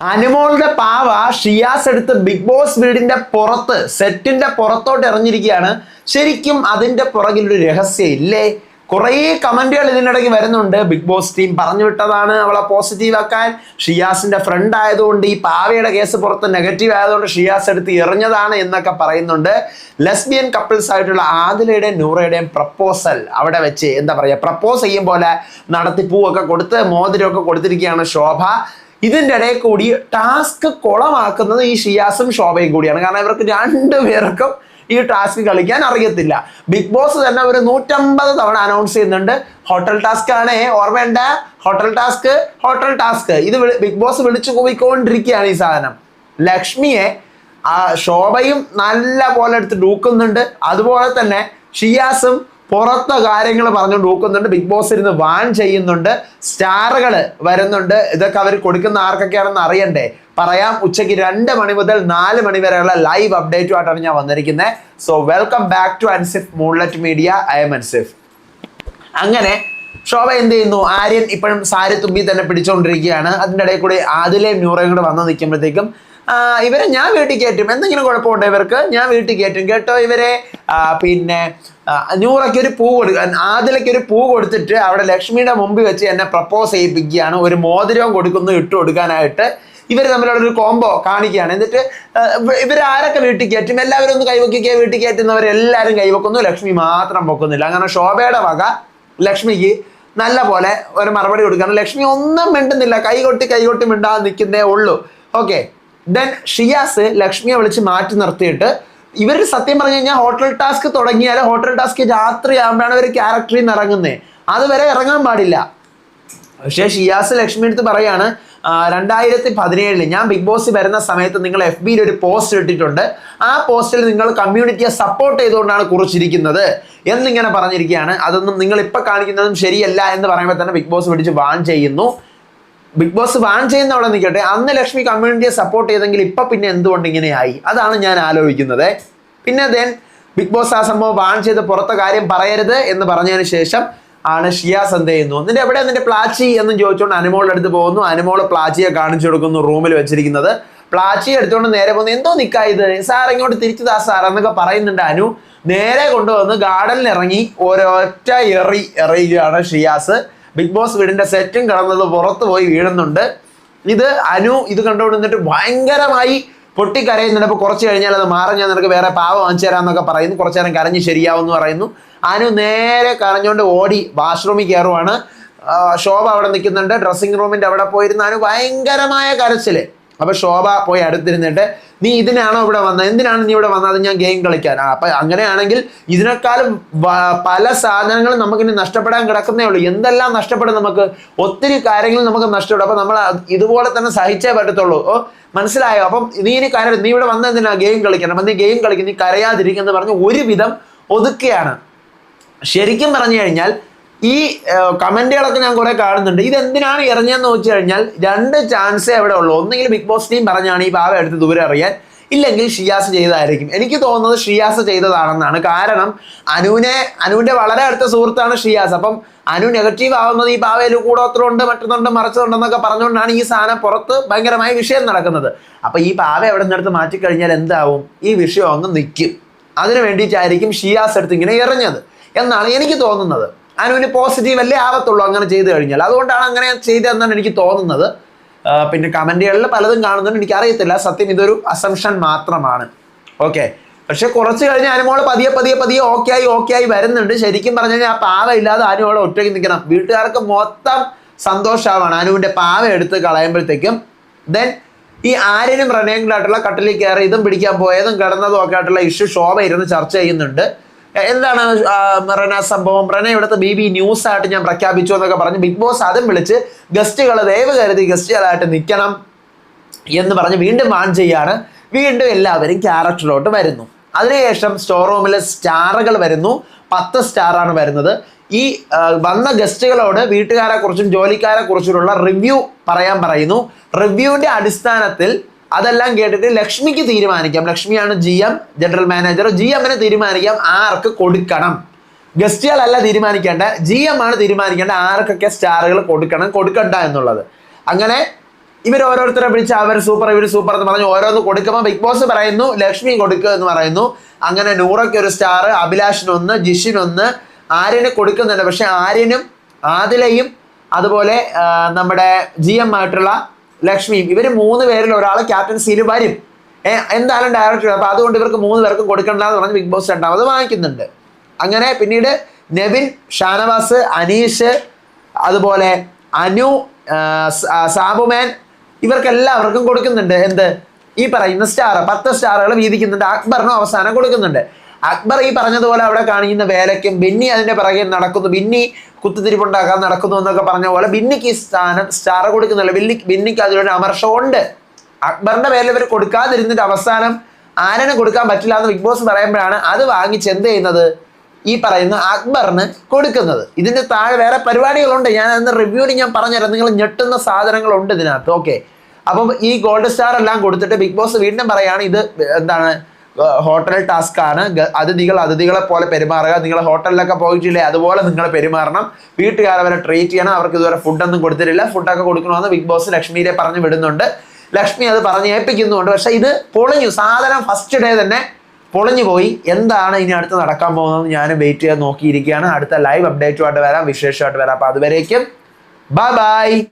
അനുമോളുടെ പാവ ഷിയാസ് എടുത്ത് ബിഗ് ബോസ് വീടിന്റെ പുറത്ത് സെറ്റിന്റെ പുറത്തോട്ട് ഇറങ്ങിയിരിക്കുകയാണ്. ശരിക്കും അതിന്റെ പുറകിൽ ഒരു രഹസ്യം ഇല്ലേ? കുറേ കമന്റുകൾ ഇതിനിടയ്ക്ക് വരുന്നുണ്ട്. ബിഗ് ബോസ് ടീം പറഞ്ഞു വിട്ടതാണ് അവളെ പോസിറ്റീവ് ആക്കാൻ. ഷിയാസിന്റെ ഫ്രണ്ട് ആയതുകൊണ്ട് ഈ പാവയുടെ കേസ് പുറത്ത് നെഗറ്റീവ് ആയതുകൊണ്ട് ഷിയാസ് എടുത്ത് എറിഞ്ഞതാണ് എന്നൊക്കെ പറയുന്നുണ്ട്. ലെസ്ബിയൻ കപ്പിൾസ് ആയിട്ടുള്ള ആദിലയുടെയും നൂറയുടെയും പ്രപ്പോസൽ അവിടെ വെച്ച് എന്താ പറയുക പ്രപ്പോസ് ചെയ്യും പോലെ നടത്തി പൂവൊക്കെ കൊടുത്ത് മോതിരമൊക്കെ കൊടുത്തിരിക്കുകയാണ് ശോഭ. ഇതിന്റെ ഇടയിൽ കൂടി ടാസ്ക് കുളമാക്കുന്നത് ഈ ഷിയാസും ശോഭയും കൂടിയാണ്. കാരണം ഇവർക്ക് രണ്ടുപേർക്കും ഈ ടാസ്ക് കളിക്കാൻ അറിയത്തില്ല. ബിഗ് ബോസ് തന്നെ ഒരു നൂറ്റമ്പത് തവണ അനൗൺസ് ചെയ്യുന്നുണ്ട്. ഹോട്ടൽ ടാസ്ക് ആണ്. ഓർമ്മയുണ്ട? Hotel task hotel task. ഇത് ബിഗ് ബോസ് വിളിച്ചു പോയിക്കൊണ്ടിരിക്കുകയാണ് ഈ സാധനം. ലക്ഷ്മിയെ ആ ശോഭയും നല്ല പോലെ എടുത്ത് ഡൂക്കുന്നുണ്ട്. അതുപോലെ തന്നെ ഷിയാസും പുറത്തെ കാര്യങ്ങൾ പറഞ്ഞുകൊണ്ട് ഊക്കുന്നുണ്ട്. ബിഗ് ബോസ് ഇരുന്ന് വാൻ ചെയ്യുന്നുണ്ട്. സ്റ്റാറുകൾ വരുന്നുണ്ട്. ഇതൊക്കെ അവർ കൊടുക്കുന്ന ആർക്കൊക്കെയാണെന്ന് അറിയണ്ടേ? പറയാം ഉച്ചയ്ക്ക് രണ്ട് മണി മുതൽ നാല് മണി വരെയുള്ള ലൈവ് അപ്ഡേറ്റുമായിട്ടാണ് ഞാൻ വന്നിരിക്കുന്നത് so welcome back to Ansif moonlight media I am Ansif അങ്ങനെ ശോഭ എന്ത് ചെയ്യുന്നു? ആര്യൻ ഇപ്പോഴും സാരി തുമ്പി തന്നെ പിടിച്ചുകൊണ്ടിരിക്കുകയാണ് അതിന്റെ ഇടയിൽ കൂടി ആദിലെയും ന്യൂറയും കൂടെ വന്ന് നിൽക്കുമ്പോഴത്തേക്കും ഇവരെ ഞാൻ വീട്ടിൽ കയറ്റും. എന്തെങ്കിലും കുഴപ്പമുണ്ടോ ഇവർക്ക്? ഞാൻ വീട്ടിൽ കയറ്റും. കേട്ടോ ഇവരെ? പിന്നെ നൂറയ്ക്ക് ഒരു പൂ കൊടുക്കുക ആദിലയ്ക്ക് ഒരു പൂ കൊടുത്തിട്ട് അവിടെ ലക്ഷ്മിയുടെ മുമ്പിൽ വെച്ച് എന്നെ പ്രപ്പോസ് ചെയ്യിപ്പിക്കുകയാണ്. ഒരു മോതിരവും കൊടുക്കുന്നു ഇട്ട് കൊടുക്കാനായിട്ട്. ഇവർ തമ്മിലുള്ള ഒരു കോംബോ കാണിക്കുകയാണ്. എന്നിട്ട് ഇവർ ആരൊക്കെ വീട്ടിൽ കയറ്റും? എല്ലാവരും ഒന്ന് കൈവക്കിക്കുക വീട്ടിൽ കയറ്റുന്നവരെല്ലാവരും കൈവക്കുന്നു. ലക്ഷ്മി മാത്രം പൊക്കുന്നില്ല. അങ്ങനെ ശോഭയുടെ വക ലക്ഷ്മിക്ക് നല്ല പോലെ ഒരു മറുപടി കൊടുക്കുകയാണ്. ലക്ഷ്മി ഒന്നും മിണ്ടുന്നില്ല. കൈകൊട്ടി കൈകൊട്ടി മിണ്ടാതെ നിൽക്കുന്നേ ഉള്ളൂ. ഓക്കെ ദെൻ ഷിയാസ് ലക്ഷ്മിയെ വിളിച്ച് മാറ്റി നിർത്തിയിട്ട് ഇവർ സത്യം പറഞ്ഞു കഴിഞ്ഞാൽ ഹോട്ടൽ ടാസ്ക് തുടങ്ങിയാൽ ഹോട്ടൽ ടാസ്ക് രാത്രി ആകുമ്പോഴാണ് ഇവർ ക്യാരക്ടറിൽ നിന്ന് ഇറങ്ങുന്നത് അതുവരെ ഇറങ്ങാൻ പാടില്ല. പക്ഷേ ഷിയാസ് ലക്ഷ്മി അടുത്ത് പറയാണ് രണ്ടായിരത്തി പതിനേഴിൽ ഞാൻ ബിഗ് ബോസ് വരുന്ന സമയത്ത് നിങ്ങൾ എഫ് ബിയിൽ ഒരു പോസ്റ്റ് ഇട്ടിട്ടുണ്ട്. ആ പോസ്റ്റിൽ നിങ്ങൾ കമ്മ്യൂണിറ്റിയെ സപ്പോർട്ട് ചെയ്തുകൊണ്ടാണ് കുറിച്ചിരിക്കുന്നത് എന്നിങ്ങനെ പറഞ്ഞിരിക്കുകയാണ്. അതൊന്നും നിങ്ങൾ ഇപ്പം കാണിക്കുന്നതും ശരിയല്ല എന്ന് പറയുമ്പോൾ തന്നെ ബിഗ് ബോസ് പിടിച്ച് വാൺ ചെയ്യുന്നു. ബിഗ് ബോസ് വാൺ ചെയ്യുന്ന അവിടെ നിൽക്കട്ടെ. അന്ന് ലക്ഷ്മി കമ്മ്യൂണിറ്റിയെ സപ്പോർട്ട് ചെയ്തെങ്കിൽ ഇപ്പൊ പിന്നെ എന്തുകൊണ്ട് ഇങ്ങനെയായി അതാണ് ഞാൻ ആലോചിക്കുന്നത്. പിന്നെ ദെൻ ബിഗ് ബോസ് ആ സംഭവം വാൺ ചെയ്ത് പുറത്തെ കാര്യം പറയരുത് എന്ന് പറഞ്ഞതിന് ശേഷം ആണ് ഷിയാസ് എന്ത് ചെയ്യുന്നു? നിന്റെ എവിടെ നിന്റെ പ്ലാച്ചി എന്ന് ചോദിച്ചുകൊണ്ട് അനുമോളുടെ അടുത്ത് പോകുന്നു. അനുമോൾ പ്ലാച്ചിയെ കാണിച്ചു കൊടുക്കുന്നു റൂമിൽ വെച്ചിരിക്കുന്നത്. പ്ലാച്ചി എടുത്തുകൊണ്ട് നേരെ പോകുന്നു. എന്തോ നിക്കായത് സാർ ഇങ്ങോട്ട് തിരിച്ചു താ സാർ എന്നൊക്കെ പറയുന്നുണ്ട് അനു. നേരെ കൊണ്ടുവന്ന് ഗാർഡനിൽ ഇറങ്ങി ഒരൊറ്റ എറി എറിയുകയാണ് ഷിയാസ്. ബിഗ് ബോസ് വീടിന്റെ സെറ്റും കടന്നത് പുറത്ത് പോയി വീഴുന്നുണ്ട്. ഇത് അനു ഇത് കണ്ടുകൊണ്ട് നിന്നിട്ട് ഭയങ്കരമായി പൊട്ടിക്കരയുന്നുണ്ട് അപ്പോൾ കുറച്ച് കഴിഞ്ഞാൽ അത് മാറി. ഞാൻ നിനക്ക് വേറെ പാവ വാങ്ങിച്ചു തരാമെന്നൊക്കെ പറയുന്നു. കുറച്ച് നേരം കരഞ്ഞ് ശരിയാവുമെന്ന് പറയുന്നു. അനു നേരെ കരഞ്ഞുകൊണ്ട് ഓടി വാഷ്റൂമിൽ കയറുവാണ്. ശോഭ അവിടെ നിൽക്കുന്നുണ്ട്. ഡ്രസ്സിംഗ് റൂമിന്റെ അവിടെ പോയിരുന്ന. അനു ഭയങ്കരമായ കരച്ചിൽ. അപ്പൊ ശോഭ പോയി അടുത്തിരുന്നിട്ട് നീ ഇതിനാണോ ഇവിടെ വന്നത് എന്തിനാണ് നീ ഇവിടെ വന്നത്? ഞാൻ ഗെയിം കളിക്കാൻ. അപ്പൊ അങ്ങനെയാണെങ്കിൽ ഇതിനേക്കാളും പല സാധനങ്ങളും നമുക്കിനി നഷ്ടപ്പെടാൻ കിടക്കുന്നേ ഉള്ളൂ. എന്തെല്ലാം നഷ്ടപ്പെടും നമുക്ക്? ഒത്തിരി കാര്യങ്ങൾ നമുക്ക് നഷ്ടപ്പെടും. അപ്പൊ നമ്മൾ ഇതുപോലെ തന്നെ സഹിച്ചേ പറ്റത്തുള്ളൂ. ഓ മനസ്സിലായോ? അപ്പം നീ ഇനി കാര്യം നീ ഇവിടെ വന്ന എന്തിനാ? ഗെയിം കളിക്കണം അപ്പം നീ ഗെയിം കളിക്കും. നീ കരയാതിരിക്കും എന്ന് പറഞ്ഞ് ഒരുവിധം ഒതുക്കുകയാണ്. ശരിക്കും പറഞ്ഞു കഴിഞ്ഞാൽ ഈ കമന്റുകളൊക്കെ ഞാൻ കുറെ കാണുന്നുണ്ട്. ഇത് എന്തിനാണ് ഇറങ്ങിയെന്ന് വെച്ച് കഴിഞ്ഞാൽ രണ്ട് ചാൻസേ അവിടെ ഉള്ളൂ. ഒന്നെങ്കിൽ ബിഗ് ബോസ് ടീം പറഞ്ഞാണ് ഈ ഭാവ എടുത്ത് ദൂരെ അറിയാൻ ഇല്ലെങ്കിൽ ഷിയാസ് ചെയ്തതായിരിക്കും. എനിക്ക് തോന്നുന്നത് ഷിയാസ് ചെയ്തതാണെന്നാണ്. കാരണം അനുവിനെ അനുവിന്റെ വളരെ അടുത്ത സുഹൃത്താണ് ഷിയാസ്. അപ്പം അനു നെഗറ്റീവ് ആവുന്നത് ഈ പാവയിൽ കൂടോത്രമുണ്ട് മറ്റൊന്നുണ്ട് മറച്ചതുണ്ടെന്നൊക്കെ പറഞ്ഞുകൊണ്ടാണ് ഈ സാധനം പുറത്ത് ഭയങ്കരമായ വിഷയം നടക്കുന്നത്. അപ്പൊ ഈ പാവ എവിടെ നിന്നെടുത്ത് മാറ്റിക്കഴിഞ്ഞാൽ എന്താവും? ഈ വിഷയം അങ്ങ് നിൽക്കും. അതിനു വേണ്ടിയിട്ടായിരിക്കും ഷിയാസ് എടുത്ത് ഇങ്ങനെ എറിഞ്ഞത്. എന്നാണ് എനിക്ക് തോന്നുന്നത്. അനുവിന് പോസിറ്റീവ് അല്ലേ ആവത്തുള്ളൂ അങ്ങനെ ചെയ്തു കഴിഞ്ഞാൽ. അതുകൊണ്ടാണ് അങ്ങനെ ചെയ്തതെന്നാണ് എനിക്ക് തോന്നുന്നത്. പിന്നെ കമന്റുകളിൽ പലതും കാണുന്നുണ്ട്. എനിക്ക് അറിയത്തില്ല. സത്യം ഇതൊരു അസംഷൻ മാത്രമാണ്. ഓക്കെ പക്ഷെ കുറച്ച് കഴിഞ്ഞ് അനുമോൾ പതിയെ പതിയെ പതിയെ ഓക്കെ ആയി ഓക്കെ ആയി വരുന്നുണ്ട്. ശരിക്കും പറഞ്ഞു കഴിഞ്ഞാൽ ആ പാവ ഇല്ലാതെ അനുമോളെ ഒറ്റയ്ക്ക് നിൽക്കണം. വീട്ടുകാർക്ക് മൊത്തം സന്തോഷമാണ് അനുവിന്റെ പാവ എടുത്ത് കളയുമ്പോഴത്തേക്കും. ദെൻ ഈ ആര്യനും റനയും കട്ടിലേക്ക് കയറി ഇതും പിടിക്കാൻ പോയതും കിടന്നതും ഒക്കെ ആയിട്ടുള്ള ഇഷ്യൂ ശോഭ ഇരുന്ന് ചർച്ച ചെയ്യുന്നുണ്ട്. എന്താണ് റന സംഭവം? റന ഇവിടുത്തെ ബി ബി ന്യൂസ് ആയിട്ട് ഞാൻ പ്രഖ്യാപിച്ചു എന്നൊക്കെ പറഞ്ഞ് ബിഗ് ബോസ് ആദ്യം വിളിച്ച് ഗസ്റ്റുകൾ ദയവ് കരുതി ഗസ്റ്റുകളായിട്ട് നിൽക്കണം എന്ന് പറഞ്ഞ് വീണ്ടും വാൺ ചെയ്യാണ്. വീണ്ടും എല്ലാവരും ക്യാരക്ടറിലോട്ട് വരുന്നു. അതിനുശേഷം സ്റ്റോർ റൂമിലെ സ്റ്റാറുകൾ വരുന്നു. പത്ത് സ്റ്റാറാണ് വരുന്നത്. ഈ വന്ന ഗസ്റ്റുകളോട് വീട്ടുകാരെ കുറിച്ചും ജോലിക്കാരെ കുറിച്ചുമുള്ള റിവ്യൂ പറയാൻ പറയുന്നു. റിവ്യൂവിന്റെ അടിസ്ഥാനത്തിൽ അതെല്ലാം കേട്ടിട്ട് ലക്ഷ്മിക്ക് തീരുമാനിക്കാം. ലക്ഷ്മിയാണ് G M general manager G എമ്മിന് തീരുമാനിക്കാം ആർക്ക് കൊടുക്കണം. ഗസ്റ്റുകളല്ല തീരുമാനിക്കേണ്ട ജി എം ആണ് തീരുമാനിക്കേണ്ട ആർക്കൊക്കെ സ്റ്റാറുകൾ കൊടുക്കണം കൊടുക്കണ്ട എന്നുള്ളത്. അങ്ങനെ ഇവർ ഓരോരുത്തരെ പിടിച്ച് അവർ സൂപ്പർ ഇവർ സൂപ്പർ എന്ന് പറഞ്ഞു ഓരോന്ന് കൊടുക്കുമ്പോൾ ബിഗ് ബോസ് പറയുന്നു ലക്ഷ്മി കൊടുക്കുക എന്ന് പറയുന്നു. അങ്ങനെ നൂറയ്ക്ക് ഒരു സ്റ്റാർ അഭിലാഷിനൊന്ന് ജിഷിനൊന്ന് ആര്യന് കൊടുക്കുന്നുണ്ട്. പക്ഷെ ആര്യനും ആദിലയും അതുപോലെ നമ്മുടെ ജി എം ആയിട്ടുള്ള ലക്ഷ്മിയും ഇവർ മൂന്ന് പേരിൽ ഒരാൾ ക്യാപ്റ്റൻസിയിൽ വരും. എന്തായാലും ഡയറക്ടർ അപ്പൊ അതുകൊണ്ട് ഇവർക്ക് മൂന്ന് പേർക്കും കൊടുക്കണ്ട എന്ന് പറഞ്ഞ് ബിഗ് ബോസ് രണ്ടാമത് വാങ്ങിക്കുന്നുണ്ട്. അങ്ങനെ പിന്നീട് നെവിൻ ഷാനവാസ് അനീഷ് അതുപോലെ അനു സാബുമാൻ ഇവർക്കെല്ലാവർക്കും കൊടുക്കുന്നുണ്ട്. എന്ത്? ഈ പറയുന്ന സ്റ്റാർ പത്ത് സ്റ്റാറുകൾ വീതിക്കുന്നുണ്ട്. അക്ബറിനും അവസാനം കൊടുക്കുന്നുണ്ട്. അക്ബർ ഈ പറഞ്ഞതുപോലെ അവിടെ കാണിക്കുന്ന വേലയ്ക്കും ബിന്നി അതിന്റെ പിറകെ നടക്കുന്നു. ബിന്നി കുത്തുതിരിപ്പുണ്ടാക്കാൻ നടക്കുന്നു എന്നൊക്കെ പറഞ്ഞ പോലെ ബിന്നിക്ക് ഈ സ്ഥാനം സ്റ്റാർ കൊടുക്കുന്നില്ല. ബിന്നി ബിന്നിക്ക് അതിലൊരു അമർഷമുണ്ട് അക്ബറിന്റെ പേരിൽ ഇവർ കൊടുക്കാതിരുന്നിട്ട് അവസാനം ആരന് കൊടുക്കാൻ പറ്റില്ല എന്ന് ബിഗ് ബോസ് പറയുമ്പോഴാണ് അത് വാങ്ങിച്ച് എന്ത് ചെയ്യുന്നത്? ഈ പറയുന്ന അക്ബറിന് കൊടുക്കുന്നത്. ഇതിന്റെ താഴെ വേറെ പരിപാടികളുണ്ട്. ഞാൻ അതിന് റിവ്യൂവിൽ ഞാൻ പറഞ്ഞുതരാം. നിങ്ങൾ ഞെട്ടുന്ന സാധനങ്ങളുണ്ട് ഇതിനകത്ത്. ഓക്കെ അപ്പം ഈ ഗോൾഡ് സ്റ്റാർ എല്ലാം കൊടുത്തിട്ട് ബിഗ് ബോസ് വീണ്ടും പറയാണ് ഇത് എന്താണ് ഹോട്ടൽ ടാസ്ക് ആണ്. അത് അതിഥികൾ അതിഥികളെ പോലെ പെരുമാറുക. നിങ്ങൾ ഹോട്ടലിലൊക്കെ പോയിട്ടില്ലേ അതുപോലെ നിങ്ങൾ പെരുമാറണം. വീട്ടുകാർ അവരെ ട്രീറ്റ് ചെയ്യണം. അവർക്ക് ഇതുവരെ ഫുഡൊന്നും കൊടുത്തിട്ടില്ല. ഫുഡൊക്കെ കൊടുക്കണമെന്ന് ബിഗ് ബോസ് ലക്ഷ്മിയെ പറഞ്ഞു വിടുന്നുണ്ട്. ലക്ഷ്മി അത് പറഞ്ഞ് ഏൽപ്പിക്കുന്നുണ്ട്. പക്ഷെ ഇത് പൊളിഞ്ഞു. സാധനം ഫസ്റ്റ് ഡേ തന്നെ പൊളിഞ്ഞു പോയി. എന്താണ് ഇനി അടുത്ത് നടക്കാൻ പോകുന്നത് ഞാൻ വെയിറ്റ് ചെയ്യാൻ നോക്കിയിരിക്കുകയാണ്. അടുത്ത ലൈവ് അപ്ഡേറ്റുമായിട്ട് വരാം. വിശേഷമായിട്ട് വരാം. അപ്പൊ അതുവരേക്കും ബൈ ബൈ